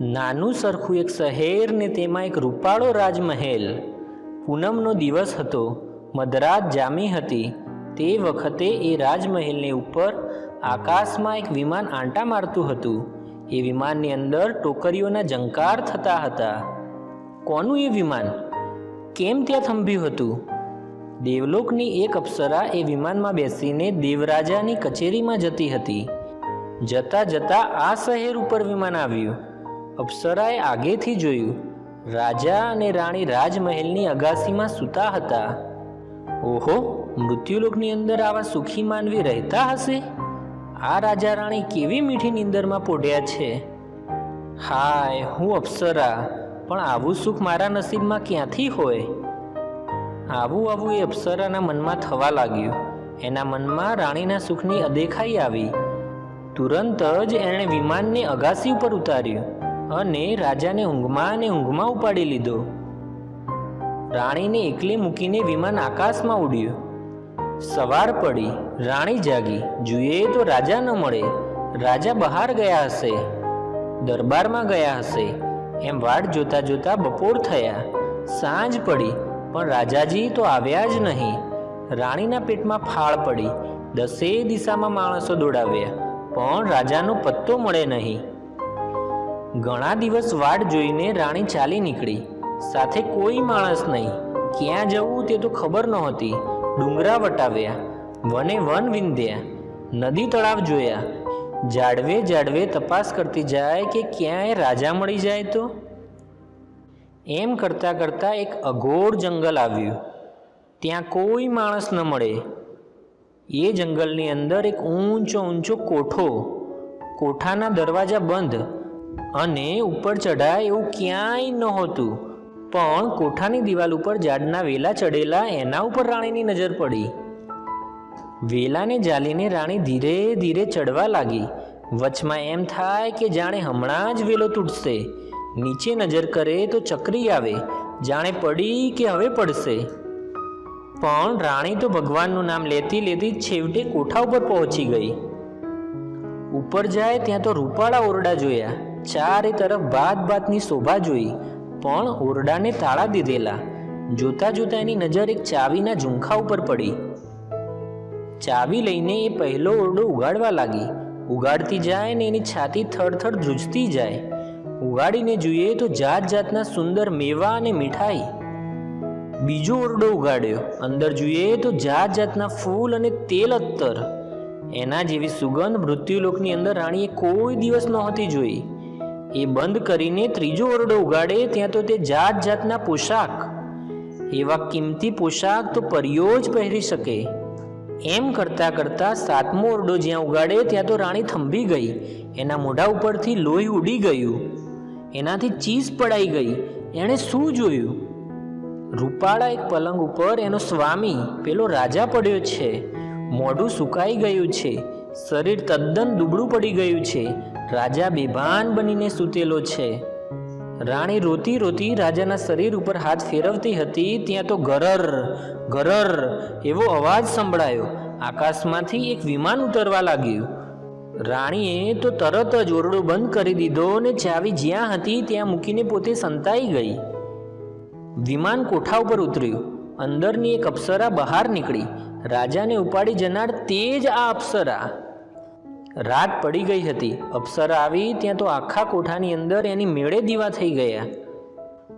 નાનું સરખું એક શહેર ને તેમાં એક રૂપાળો રાજમહેલ. પૂનમનો દિવસ હતો, મધરાત જામી હતી. તે વખતે એ રાજમહેલની ઉપર આકાશમાં એક વિમાન આંટા મારતું હતું. એ વિમાનની અંદર ટોકરીઓના જંકાર થતા હતા. કોનું એ વિમાન? કેમ ત્યાં થંભ્યું હતું? દેવલોકની એક અપ્સરા એ વિમાનમાં બેસીને દેવરાજાની કચેરીમાં જતી હતી. જતા જતા આ શહેર ઉપર વિમાન આવ્યું. અપ્સરાએ આગેથી જોયું, રાજા અને રાણી રાજમહેલની અગાસીમાં સૂતા હતા. ઓહો, મૃત્યુલોકની અંદર આવા સુખી માનવી રહેતા હશે? આ રાજા રાણી કેવી મીઠી નીંદરમાં પોઢ્યા છે? હાય, હું અપ્સરા, પણ આવું સુખ મારા નસીબમાં ક્યાંથી હોય? આવું આવું એ અપ્સરાના મનમાં થવા લાગ્યું. એના મનમાં રાણીના સુખની અદેખાઈ આવી. તુરંત જ એણે વિમાનને અગાસી ઉપર ઉતાર્યું. અને રાજાને ઊંઘમાં અને ઊંઘમાં ઉપાડી લીધો. રાણીને એકલી મૂકીને વિમાન આકાશમાં ઉડ્યું. સવાર પડી, રાણી જાગી જોઈએ તો રાજા ન મળે, રાજા બહાર ગયા હશે, દરબારમાં ગયા હશે, એમ વાટ જોતા જોતા બપોર થયા. સાંજ પડી, પણ રાજાજી તો આવ્યા જ નહીં. રાણીના પેટમાં ફાળ પડી, દસે દિશામાં માણસો દોડાવ્યા, પણ રાજાનો પત્તો મળે નહીં. ઘણા દિવસ વાટ જોઈને રાણી ચાલી નીકળી. સાથે કોઈ માણસ નહીં. ક્યાં જવું તે તો ખબર નહોતી. ડુંગરા વટાવ્યા, વને વન વિંધ્યા, નદી તળાવ જોયા. જાડવે જાડવે તપાસ કરતી જાય કે ક્યાંય રાજા મળી જાય તો? એમ કરતાં કરતાં એક અઘોર જંગલ આવ્યું. ત્યાં કોઈ માણસ ન મળે. એ જંગલની અંદર એક ઊંચો ઊંચો કોઠો. કોઠાના દરવાજા બંધ. અને ઉપર ચઢાય એવું ક્યાંય નહોતું. પણ કોઠાની દિવાલ ઉપર ઝાડના વેલા ચડેલા એના ઉપર રાણીની નજર પડી. વેલાને જાલીને રાણી ધીરે ધીરે ચડવા લાગી. વચમાં એમ થાય કે જાણે હમણાં જ વેલો તૂટશે. નીચે નજર કરે તો ચકરી આવે. જાણે પડી કે હવે પડશે. પણ રાણી તો ભગવાનનું નામ લેતી લેતી છેવટે કોઠા ઉપર પહોંચી ગઈ. ઉપર જાય ત્યાં તો રૂપાળા ઓરડા જોયા. ચારે તરફ ભાત ભાતની શોભા જોઈ, પણ ઓરડાને તાળા દીધેલા. જોતા જોતા એની નજર એક ચાવીના ઝુંખા ઉપર પડી. ચાવી લઈને એ પહેલો ઓરડો ઉગાડવા લાગી. ઉગાડતી જાય ને એની છાતી થડથડ ધ્રુજતી જાય. ઉગાડીને જોઈએ તો જાત જાતના સુંદર મેવા અને મીઠાઈ. બીજો ઓરડો ઉગાડ્યો. અંદર જોઈએ તો જાત જાતના ફૂલ અને તેલ અત્તર. એના જેવી સુગંધ મૃત્યુલોકની અંદર રાણીએ કોઈ દિવસ નહોતી જોઈ. એ બંધ કરીને ત્રીજો ઓરડો ઉગાડે, ત્યાં તો તે જાત જાતના પોશાક. એવા કિંમતી પોશાક તો પરીઓ જ પહેરી શકે. એમ કરતાં કરતાં સાતમો ઓરડો જ્યાં ઉગાડે, ત્યાં તો રાણી થંભી ગઈ. એના મોઢા ઉપરથી લોહી ઉડી ગયું. એનાથી ચીસ પડાઈ ગઈ. એણે શું જોયું? રૂપાળા એક પલંગ ઉપર એનો સ્વામી, પેલો રાજા પડ્યો છે. મોઢું સુકાઈ ગયું છે. શરીર તદ્દન દુબળું પડી ગયું છે. રાજા બેભાન બનીને સૂતેલો છે. રાણી રોતી રોતી રાજાના શરીર ઉપર હાથ ફેરવતી હતી, ત્યાં તો ગરર ગરર એવો અવાજ સંભળાયો. આકાશમાંથી એક વિમાન ઉતરવા લાગ્યું. રાણીએ તો તરત જ ઓરડો બંધ કરી દીધો અને ચાવી જ્યાં હતી ત્યાં મૂકીને પોતે સંતાઈ ગઈ. વિમાન કોઠા ઉપર ઉતર્યું. અંદરની એક અપ્સરા બહાર નીકળી. રાજાને ઉપાડી જનાર તે જ આ અપ્સરા. રાત પડી ગઈ હતી. અપ્સરા આવી ત્યાં તો આખા કોઠાની અંદર એની મેળે દીવા થઈ ગયા.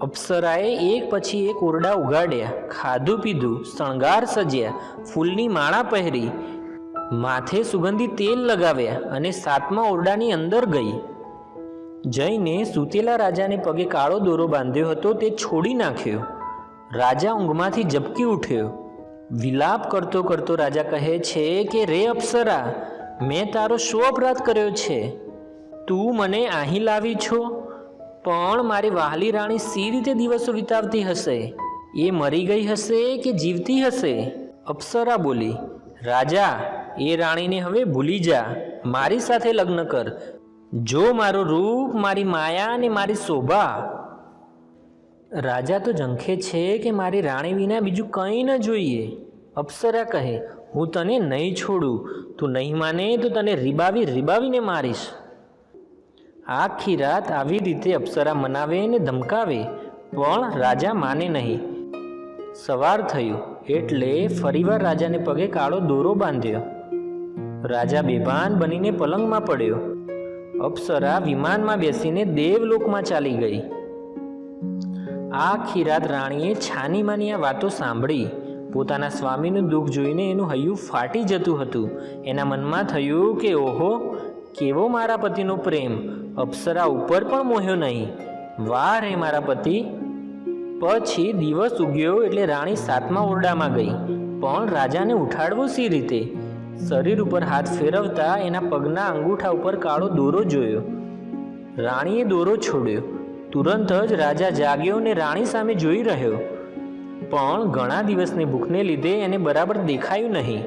અપ્સરાએ એક પછી એક ઓરડા ઉગાડ્યા, ખાધું પીધું, શણગાર સજ્યા, ફૂલની માળા પહેરી, માથે સુગંધી તેલ લગાવ્યા અને સાતમા ઓરડાની અંદર ગઈ. જઈને સૂતેલા રાજાને પગે કાળો દોરો બાંધ્યો હતો, તે છોડી નાખ્યો. રાજા ઊંઘમાંથી ઝબકી ઉઠ્યો. વિલાપ કરતો કરતો રાજા કહે છે કે, રે અપ્સરા મેં તારો શું અપરાધ કર્યો છે. તું મને અહીં લાવી છો, પણ મારી વહાલી રાણી સી રીતે દિવસો વિતાવતી હશે? એ મરી ગઈ હશે કે જીવતી હશે? અપ્સરા બોલી, રાજા, એ રાણીને હવે ભૂલી જા. મારી સાથે લગ્ન કર. જો મારું રૂપ, મારી માયા અને મારી શોભા. રાજા, તો ઝંખે છે કે મારી રાણી વિના બીજું કંઈ ન જોઈએ. અપ્સરા કહે હું તને નહીં છોડું, તું નહીં માને તો તને રીબાવી રીબાવીને મારીશ. આખી રાત આવી રીતે અપ્સરા મનાવે ને ધમકાવે, પણ રાજા માને નહીં. સવાર થયું એટલે ફરીવાર રાજાને પગે કાળો દોરો બાંધ્યો. રાજા બેભાન બનીને પલંગમાં પડ્યો. અપ્સરા વિમાનમાં બેસીને દેવલોકમાં ચાલી ગઈ. આખી રાત રાણીએ છાનીમાની આ વાતો સાંભળી પોતાના સ્વામીનું દુઃખ જોઈને એનું હૈયું ફાટી જતું હતું. એના મનમાં થયું કે, ઓહો, કેવો મારા પતિનો પ્રેમ? અપ્સરા ઉપર પણ મોહ્યો નહીં. વાહ રે મારા પતિ. પછી દિવસ ઉગ્યો એટલે રાણી સાતમા ઓરડામાં ગઈ. પણ રાજાને ઉઠાડવો સી રીતે? શરીર ઉપર હાથ ફેરવતા એના પગના અંગૂઠા ઉપર કાળો દોરો જોયો. રાણીએ દોરો છોડ્યો. તુરંત જ રાજા જાગ્યો ને રાણી સામે જોઈ રહ્યો. પણ ઘણા દિવસની ભૂખને લીધે એને બરાબર દેખાયું નહીં.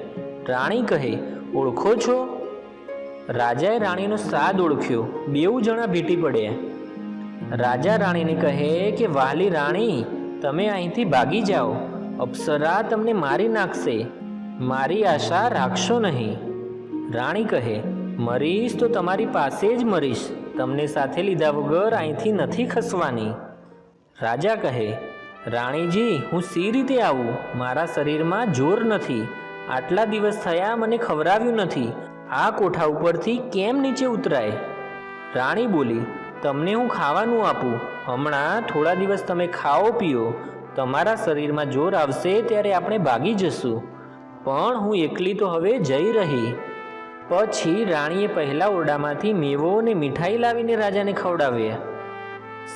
રાણી કહે, ઓળખો છો? રાજાએ રાણીનો સાદ ઓળખ્યો. બેઉ જણા ભેટી પડ્યા. રાજા રાણીને કહે કે, વાલી રાણી, તમે અહીંથી ભાગી જાઓ. અપ્સરા તમને મારી નાખશે. મારી આશા રાખશો નહીં. રાણી કહે, મરીશ તો તમારી પાસે જ મરીશ. તમને સાથે લીધા વગર અહીંથી નથી ખસવાની. રાજા કહે રાણીજી, હું સી રીતે આવું? મારા શરીરમાં જોર નથી. આટલા દિવસ થયા મને ખવરાવ્યું નથી. આ કોઠા ઉપરથી કેમ નીચે ઉતરાય? રાણી બોલી, તમને હું ખાવાનું આપું. હમણાં થોડા દિવસ તમે ખાઓ, પીઓ. તમારા શરીરમાં જોર આવશે ત્યારે આપણે ભાગી જશું. પણ હું એકલી તો હવે જઈ રહી. પછી રાણીએ પહેલા ઓરડામાંથી મેવો અને મીઠાઈ લાવીને રાજાને ખવડાવ્યા.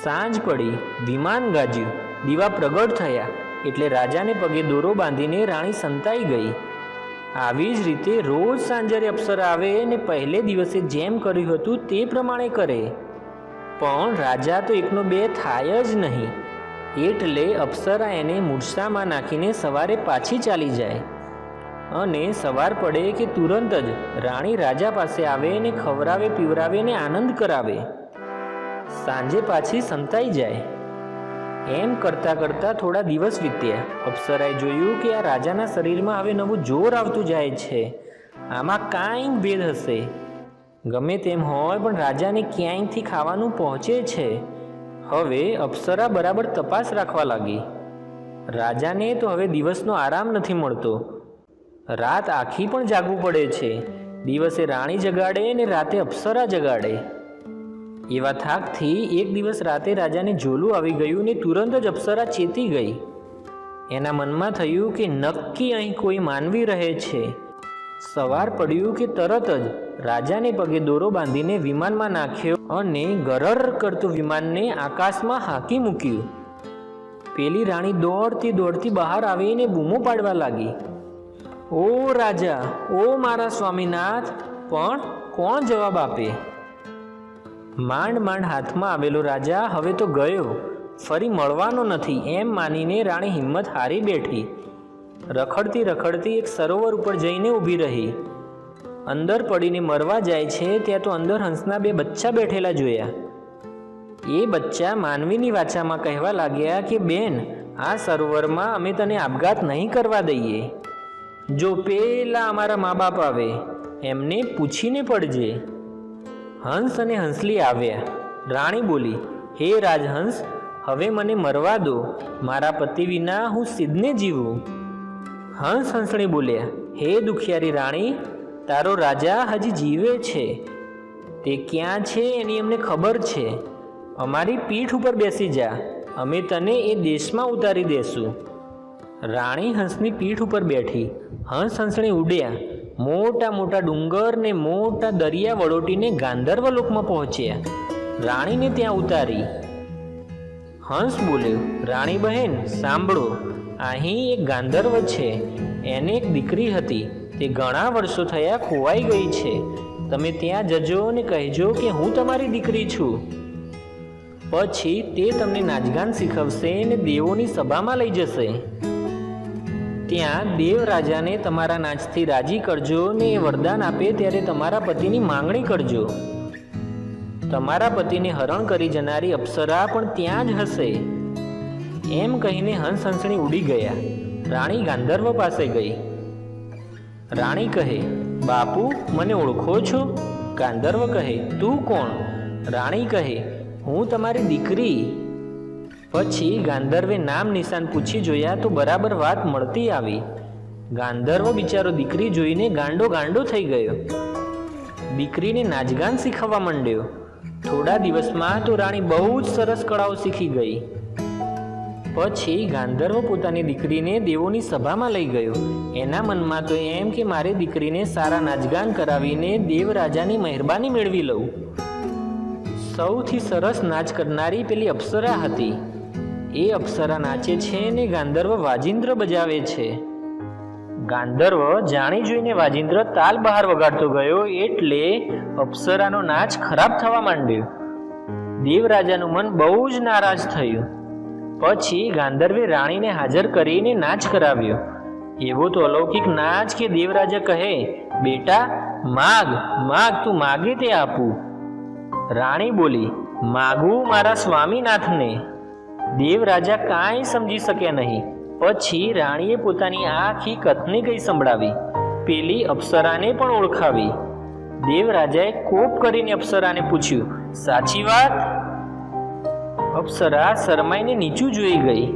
સાંજ પડી, વિમાન ગાજ્યું. દીવા પ્રગટ થયા એટલે રાજાને પગે દોરો બાંધીને રાણી સંતાઈ ગઈ. આવી જ રીતે રોજ સાંજરે અપ્સરા આવે ને પહેલે દિવસે જેમ કર્યું હતું તે પ્રમાણે કરે. પણ રાજા તો એકનો બે થાય જ નહીં. એટલે અપ્સરા એને મૂર્છામાં નાખીને સવારે પાછી ચાલી જાય. અને સવાર પડે કે તુરંત જ રાણી રાજા પાસે આવે ને ખવરાવે પીવરાવે ને આનંદ કરાવે. સાંજે પાછી સંતાઈ જાય. એમ કરતાં કરતાં થોડા દિવસ વીત્યા. અપ્સરાએ જોયું કે આ રાજાના શરીરમાં હવે નવું જોર આવતું જાય છે. આમાં કાંઈ ભેદ હશે. ગમે તેમ હોય, પણ રાજાને ક્યાંયથી ખાવાનું પહોંચે છે? હવે અપ્સરા બરાબર તપાસ રાખવા લાગી. રાજાને તો હવે દિવસનો આરામ નથી મળતો. રાત આખી પણ જાગવું પડે છે. દિવસે રાણી જગાડે ને રાતે અપ્સરા જગાડે. એવા થાકથી એક દિવસ રાતે રાજાને ઝોલું આવી ગયું ને તુરંત જ અપ્સરા ચેતી ગઈ. એના મનમાં થયું કે નક્કી અહીં કોઈ માનવી રહે છે. સવાર પડ્યું કે તરત જ રાજાને પગે દોરો બાંધીને વિમાનમાં નાખ્યો અને ગરર કરતું વિમાનને આકાશમાં હાંકી મૂક્યું. પેલી રાણી દોડતી દોડતી બહાર આવીને બૂમો પાડવા લાગી. ઓ રાજા, ઓ મારા સ્વામીનાથ, પણ કોણ જવાબ આપે? માંડ માંડ હાથમાં આવેલો રાજા હવે તો ગયો. ફરી મળવાનો નથી એમ માનીને રાણી હિંમત હારી બેઠી. રખડતી રખડતી એક સરોવર ઉપર જઈને ઊભી રહી. અંદર પડીને મરવા જાય છે ત્યાં તો અંદર હંસના બે બચ્ચા બેઠેલા જોયા. એ બચ્ચા માનવીની વાચામાં કહેવા લાગ્યા કે, બેન, આ સરોવરમાં અમે તને આપઘાત નહીં કરવા દઈએ. જો પેલા અમારા મા બાપ આવે, એમને પૂછીને પડજે. હંસ અને હંસલી આવ્યા. રાણી બોલી, હે રાજહંસ, હવે મને મરવા દો. મારા પતિ વિના હું સિદ્ધને જીવું. હંસ હંસણી બોલ્યા, હે દુખિયારી રાણી, તારો રાજા હજી જીવે છે. તે ક્યાં છે એની અમને ખબર છે. અમારી પીઠ ઉપર બેસી જા. અમે તને એ દેશમાં ઉતારી દેશું. રાણી હંસની પીઠ ઉપર બેઠી. હંસ હંસણી ઉડ્યા. મોટા મોટા ડુંગર ને મોટા દરિયા વળોટીને ગાંધર્વ લોકમાં પહોંચ્યા. રાણીને ત્યાં ઉતારી. હંસ બોલ્યો, રાણી બહેન, સાંભળો, અહીં એક ગાંધર્વ છે. એને એક દીકરી હતી. તે ઘણા વર્ષો થયા ખોવાઈ ગઈ છે. તમે ત્યાં જજો અને કહેજો કે હું તમારી દીકરી છું. પછી તે તમને નાચગાન શીખવશે અને દેવોની સભામાં લઈ જશે. ત્યાં દેવરાજાને તમારા નાચથી રાજી કરજો ને એ વરદાન આપે ત્યારે તમારા પતિની માંગણી કરજો. તમારા પતિને હરણ કરી જનારી અપ્સરા પણ ત્યાં જ હશે. એમ કહીને હંસ હંસણી ઉડી ગયા. રાણી ગાંધર્વ પાસે ગઈ. રાણી કહે, બાપુ, મને ઓળખો છો? ગાંધર્વ કહે, તું કોણ? રાણી કહે, હું તમારી દીકરી. પછી ગાંધર્વે નામ નિશાન પૂછી જોયા તો બરાબર વાત મળતી આવી. ગાંધર્વ બિચારો દીકરી જોઈને ગાંડો ગાંડો થઈ ગયો. દીકરીને નાચગાન શીખવવા માંડ્યો. થોડા દિવસમાં તો રાણી બહુ જ સરસ કળાઓ શીખી ગઈ. પછી ગાંધર્વ પોતાની દીકરીને દેવોની સભામાં લઈ ગયો. એના મનમાં તો એમ કે મારી દીકરીને સારા નાચગાન કરાવીને દેવરાજાની મહેરબાની મેળવી લઉં. સૌથી સરસ નાચ કરનારી પેલી અપ્સરા હતી. એ અપ્સરા નાચે છે ને ગાંધર્વ વાજિંદ્ર બજાવે છે. ગાંધર્વ જાણી જોઈને વાજિંદ્ર તાલ બહાર વગાડતો ગયો એટલે અપ્સરાનો નાચ ખરાબ થવા માંડ્યો. દેવરાજાનું મન બહુ જ નારાજ થયું. પછી ગાંધર્વે રાણીને હાજર કરીને નાચ કરાવ્યો. એવો તો અલૌકિક નાચ કે દેવરાજા કહે, બેટા, માગ માગ, તું માગે તે આપું. રાણી બોલી, માગું મારા સ્વામીનાથને. દેવરાજા કાંઈ સમજી શક્યા નહીં. પછી રાણીએ પોતાની આખી કથને કઈ સંભળાવી. પેલી અપ્સરાને પણ ઓળખાવી. દેવરાજાએ કોપ કરીને અપ્સરાને પૂછ્યું, સાચી વાત? અપ્સરા શરમાઈને નીચું જોઈ ગઈ.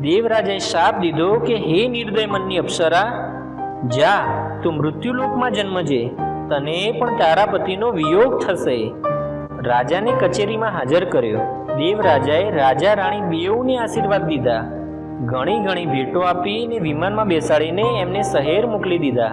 દેવરાજાએ શાપ દીધો કે, હે નિર્દય મનની અપ્સરા, જા, તું મૃત્યુલોકમાં જન્મજે. તને પણ તારા પતિનો વિયોગ થશે. રાજાને કચેરીમાં હાજર કર્યો. દેવરાજાએ રાજા રાણી બેઉને આશીર્વાદ દીધા. ઘણી ઘણી ભેટો આપીને વિમાનમાં બેસાડીને એમને શહેર મોકલી દીધા.